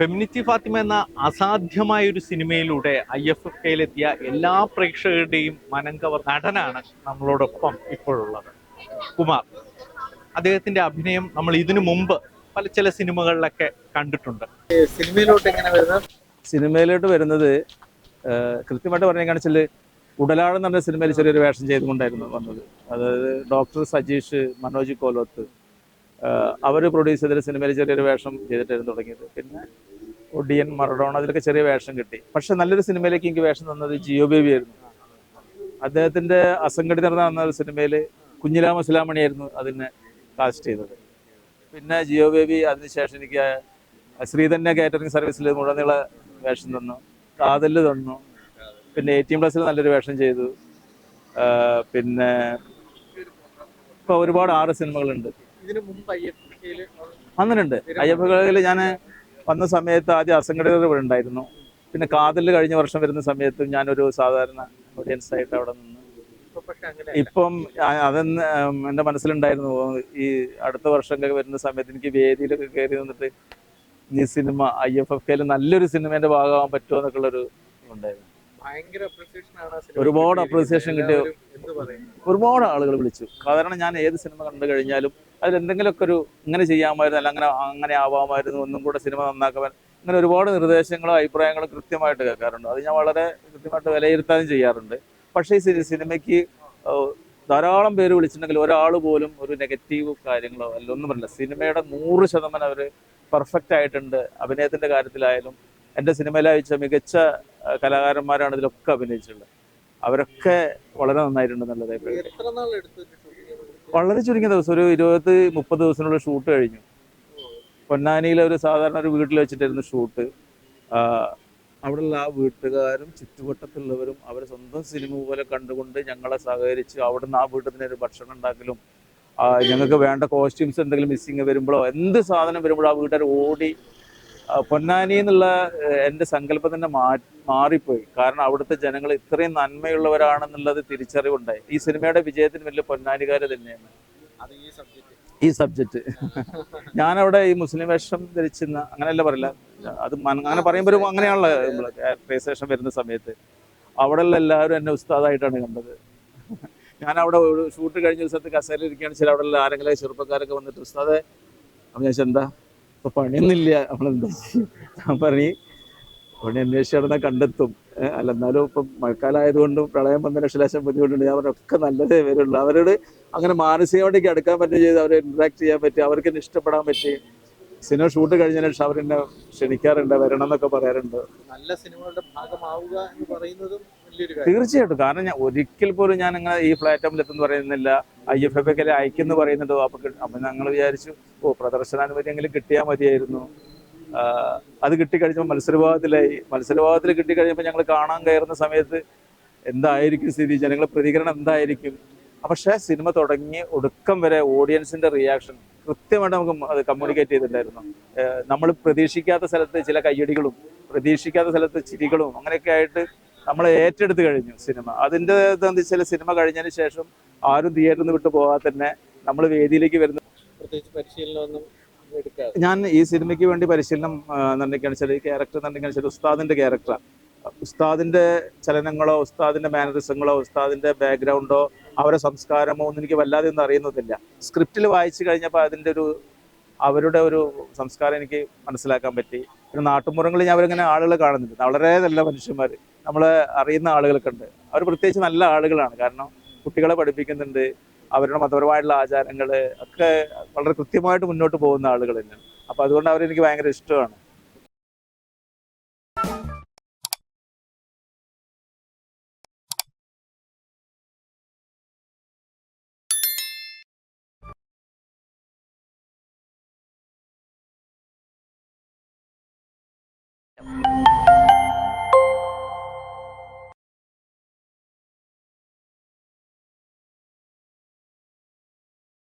Femininity Fathima എന്ന അസാധ്യമായ ഒരു സിനിമയിലൂടെ ഐ എഫ് എഫ് കെയിലെത്തിയ എല്ലാ പ്രേക്ഷകരുടെയും മനംകവർ നടനാണ് നമ്മളോടൊപ്പം ഇപ്പോഴുള്ളത്. കുമാർ അദ്ദേഹത്തിന്റെ അഭിനയം നമ്മൾ ഇതിനു മുമ്പ് പല ചില സിനിമകളിലൊക്കെ കണ്ടിട്ടുണ്ട്. സിനിമയിലോട്ട് എങ്ങനെ വരുന്നത്? സിനിമയിലോട്ട് വരുന്നത് കൃത്യമായിട്ട് പറഞ്ഞാൽ വെച്ചാൽ ഉടലാടെന്ന് എന്ന് പറഞ്ഞ സിനിമയിൽ ചെറിയൊരു വേഷം ചെയ്തുകൊണ്ടായിരുന്നു വന്നത്. അതായത് ഡോക്ടർ സജീഷ് മനോജ് കോലോത്ത് അവർ പ്രൊഡ്യൂസ് ചെയ്തൊരു സിനിമയിൽ ചെറിയൊരു വേഷം ചെയ്തിട്ടായിരുന്നു തുടങ്ങിയത്. പിന്നെ ഒഡിയൻ മറഡോണ അതിലൊക്കെ ചെറിയ വേഷം കിട്ടി. പക്ഷെ നല്ലൊരു സിനിമയിലേക്ക് എനിക്ക് വേഷം തന്നത് ജിയോ ബേബി ആയിരുന്നു. അദ്ദേഹത്തിന്റെ അസംഘടിതർ എന്ന ഒരു സിനിമയിൽ കുഞ്ഞിലാമ സുലാമണിയായിരുന്നു അതിനെ കാസ്റ്റ് ചെയ്തത്. പിന്നെ ജിയോ ബേബി അതിനുശേഷം എനിക്ക് ശ്രീധന്യ കാറ്ററിംഗ് സർവീസിൽ മുഴുവനുള്ള വേഷം തന്നു. കാതൽ തന്നു. പിന്നെ എയ്റ്റീൻ പ്ലസിൽ നല്ലൊരു വേഷം ചെയ്തു. പിന്നെ ഇപ്പോൾ ഒരുപാട് ആറ് സിനിമകളുണ്ട്. ഇതിനു മുമ്പ് കെയിൽ വന്നിട്ടുണ്ട് അയ്യപ്പകളിൽ ഞാൻ വന്ന സമയത്ത് ആദ്യം അസംഘടിതർ ഇവിടെ ഉണ്ടായിരുന്നു. പിന്നെ കാതിൽ കഴിഞ്ഞ വർഷം വരുന്ന സമയത്തും ഞാനൊരു സാധാരണ ഓഡിയൻസ് ആയിട്ട് അവിടെ നിന്ന്. ഇപ്പൊ അതെന്ന് എന്റെ മനസ്സിലുണ്ടായിരുന്നു. ഈ അടുത്ത വർഷമൊക്കെ വരുന്ന സമയത്ത് എനിക്ക് വേദിയിലൊക്കെ കയറി നിന്നിട്ട് ഈ സിനിമ ഐ എഫ് എഫ് കെയിൽ നല്ലൊരു സിനിമേന്റെ ഭാഗമാകാൻ പറ്റുമോ എന്നൊക്കെ ഉള്ളൊരു ഉണ്ടായിരുന്നു ഒരുപാട് അപ്രീസിയേഷൻ കിട്ടിയ- ഒരുപാട് ആളുകൾ വിളിച്ചു. കാരണം ഞാൻ ഏത് സിനിമ കണ്ടു കഴിഞ്ഞാലും അതിൽ എന്തെങ്കിലുമൊക്കെ ഒരു ഇങ്ങനെ ചെയ്യാമായിരുന്നു അല്ല അങ്ങനെ അങ്ങനെ ആവാമായിരുന്നു ഒന്നും കൂടെ സിനിമ നന്നാക്കാൻ ഇങ്ങനെ ഒരുപാട് നിർദ്ദേശങ്ങളും അഭിപ്രായങ്ങളും കൃത്യമായിട്ട് കേൾക്കാറുണ്ട്. അത് ഞാൻ വളരെ കൃത്യമായിട്ട് വിലയിരുത്താനും ചെയ്യാറുണ്ട്. പക്ഷേ ഈ സിനിമയ്ക്ക് ധാരാളം പേര് വിളിച്ചിട്ടുണ്ടെങ്കിൽ ഒരാൾ പോലും ഒരു നെഗറ്റീവ് കാര്യങ്ങളോ അല്ല ഒന്നും പറയില്ല സിനിമയുടെ നൂറ് ശതമാനം അവർ പെർഫെക്റ്റ് ആയിട്ടുണ്ട്. അഭിനയത്തിന്റെ കാര്യത്തിലായാലും എന്റെ സിനിമയിൽ മികച്ച കലാകാരന്മാരാണ് ഇതിലൊക്കെ അഭിനയിച്ചിട്ടുള്ളത്. അവരൊക്കെ വളരെ നന്നായിട്ടുണ്ട് നല്ലത് വളരെ ചുരുങ്ങിയ ദിവസം ഒരു ഇരുപത് മുപ്പത് ദിവസത്തിനുള്ള ഷൂട്ട് കഴിഞ്ഞു. പൊന്നാനിയിലെ ഒരു സാധാരണ ഒരു വീട്ടിൽ വെച്ചിട്ടായിരുന്നു ഷൂട്ട്. അവിടെയുള്ള ആ വീട്ടുകാരും ചുറ്റുവട്ടത്തുള്ളവരും അവരെ സ്വന്തം സിനിമ പോലെ കണ്ടുകൊണ്ട് ഞങ്ങളെ സഹകരിച്ച് അവിടുന്ന് ആ വീട്ടിൽ തന്നെ ഒരു ഭക്ഷണം ഉണ്ടാക്കലും ഞങ്ങൾക്ക് വേണ്ട കോസ്റ്റ്യൂംസ് എന്തെങ്കിലും മിസ്സിങ് വരുമ്പോഴോ എന്ത് സാധനം വരുമ്പോഴോ ആ വീട്ടുകാർ ഓടി പൊന്നാനി എന്നുള്ള എന്റെ സങ്കല്പം തന്നെ മാ മാറിപ്പോയി. കാരണം അവിടുത്തെ ജനങ്ങൾ ഇത്രയും നന്മയുള്ളവരാണെന്നുള്ളത് തിരിച്ചറിവുണ്ടായി. ഈ സിനിമയുടെ വിജയത്തിന് വലിയ പൊന്നാനിക്കാർ തന്നെയാണ്. ഈ സബ്ജക്റ്റ്. ഞാനവിടെ ഈ മുസ്ലിം വേഷം ധരിച്ചിരുന്ന അങ്ങനെയല്ല പറയില്ല. അത് അങ്ങനെ പറയുമ്പോൾ അങ്ങനെയാണല്ലോ നമ്മൾ ക്രൈസേഷൻ വരുന്ന സമയത്ത്. അവിടെയുള്ള എല്ലാവരും എന്നെ ഉസ്താദായിട്ടാണ് കണ്ടത്. ഞാൻ അവിടെ ഒരു ഷൂട്ട് കഴിഞ്ഞ ദിവസത്ത് കസേരയിൽ ഇരിക്കുകയാണെന്ന് വെച്ചാൽ അവിടെ ആരെങ്കിലും ചെറുപ്പക്കാരൊക്കെ വന്നിട്ട് ഉസ്താദെ അപ്പം ഞാൻ എന്താ? ഇപ്പൊ പണിയൊന്നുമില്ല. നമ്മളെന്താ ചെയ്യും?" ഞാൻ പറഞ്ഞു പണി അന്വേഷിച്ച് നടന്നാൽ കണ്ടെത്തും. അല്ല എന്നാലും ഇപ്പം മഴക്കാലമായതുകൊണ്ടും പ്രളയം വന്ന ലക്ഷലക്ഷം ബുദ്ധിമുട്ടുണ്ട്. ഞാൻ അവരൊക്കെ നല്ലതേ വരുള്ളൂ. അവരോട് അങ്ങനെ മാനസികമായിട്ട് അടുക്കാൻ പറ്റുകയും ചെയ്ത്. അവരെ ഇന്ററാക്ട് ചെയ്യാൻ പറ്റി. അവർക്ക് ഇഷ്ടപ്പെടാൻ പറ്റി സിനിമ ഷൂട്ട് കഴിഞ്ഞതിന് ശേഷം അവരെന്നെ ക്ഷണിക്കാറുണ്ട് വരണം എന്നൊക്കെ പറയാറുണ്ട്. നല്ല സിനിമകളുടെ ഭാഗമാവുക എന്ന് പറയുന്നതും തീർച്ചയായിട്ടും. കാരണം ഞാൻ ഒരിക്കൽ പോലും ഞാൻ അങ്ങനെ ഈ പ്ലാറ്റ്ഫോമിൽ എത്തുന്നു പറയുന്നില്ല. ഐ എഫ് എഫ് ഒക്കെ അയക്കുന്നു പറയുന്നുണ്ട് അപ്പൊ അപ്പൊ ഞങ്ങൾ വിചാരിച്ചു ഓ പ്രദർശനാനുമതി എങ്കിലും കിട്ടിയാൽ മതിയായിരുന്നു. അത് കിട്ടിക്കഴിഞ്ഞപ്പോൾ മത്സരഭാഗത്തിലായി മത്സരഭാഗത്തിൽ കിട്ടിക്കഴിഞ്ഞപ്പോൾ ഞങ്ങൾ കാണാൻ കയറുന്ന സമയത്ത് എന്തായിരിക്കും സ്ഥിതി? ജനങ്ങളുടെ പ്രതികരണം എന്തായിരിക്കും? പക്ഷേ സിനിമ തുടങ്ങി ഒടുക്കം വരെ ഓഡിയൻസിന്റെ റിയാക്ഷൻ കൃത്യമായിട്ട് നമുക്ക് അത് കമ്മ്യൂണിക്കേറ്റ് ചെയ്തിട്ടുണ്ടായിരുന്നു. നമ്മൾ പ്രതീക്ഷിക്കാത്ത സ്ഥലത്ത് ചില കയ്യടികളും പ്രതീക്ഷിക്കാത്ത സ്ഥലത്ത് ചിരികളും അങ്ങനെയൊക്കെ ആയിട്ട് നമ്മൾ ഏറ്റെടുത്ത് കഴിഞ്ഞു സിനിമ. അതിന്റെ എന്താണെന്ന് വെച്ചാൽ സിനിമ കഴിഞ്ഞതിന് ശേഷം ആരും തിയേറ്ററിൽ നിന്ന് വിട്ടു പോകാതെ തന്നെ നമ്മൾ വേദിയിലേക്ക് വരുന്ന പ്രത്യേകിച്ച് പരിശീലനമൊന്നും ഞാൻ ഈ സിനിമയ്ക്ക് വേണ്ടി പരിശീലനം എന്നുണ്ടെങ്കിൽ വെച്ചാൽ ഈ ക്യാരക്ടർ എന്നുണ്ടെങ്കിൽ വെച്ചാൽ ഉസ്താദിന്റെ ക്യാരക്ടറാണ് ഉസ്താദിന്റെ ചലനങ്ങളോ ഉസ്താദിന്റെ മാനറിസങ്ങളോ ഉസ്താദിന്റെ ബാക്ക്ഗ്രൗണ്ടോ അവരുടെ സംസ്കാരമോ ഒന്നും എനിക്ക് വല്ലാതെ ഒന്നും അറിയുന്നതില്ല. സ്ക്രിപ്റ്റിൽ വായിച്ചു കഴിഞ്ഞപ്പോൾ അതിന്റെ ഒരു അവരുടെ ഒരു സംസ്കാരം എനിക്ക് മനസ്സിലാക്കാൻ പറ്റി. പിന്നെ നാട്ടുമ്പുറങ്ങളിൽ ഞാൻ അവരിങ്ങനെ ആളുകളെ കാണുന്നുണ്ട് വളരെ നല്ല മനുഷ്യന്മാർ നമ്മൾ അറിയുന്ന ആളുകളൊക്കെ ഉണ്ട്. അവർ പ്രത്യേകിച്ച് നല്ല ആളുകളാണ്. കാരണം കുട്ടികളെ പഠിപ്പിക്കുന്നുണ്ട്. അവരുടെ മതപരമായിട്ടുള്ള ആചാരങ്ങൾ ഒക്കെ വളരെ കൃത്യമായിട്ട് മുന്നോട്ട് പോകുന്ന ആളുകൾ തന്നെയാണ്. അപ്പോൾ അതുകൊണ്ട് അവരെനിക്ക് ഭയങ്കര ഇഷ്ടമാണ്. you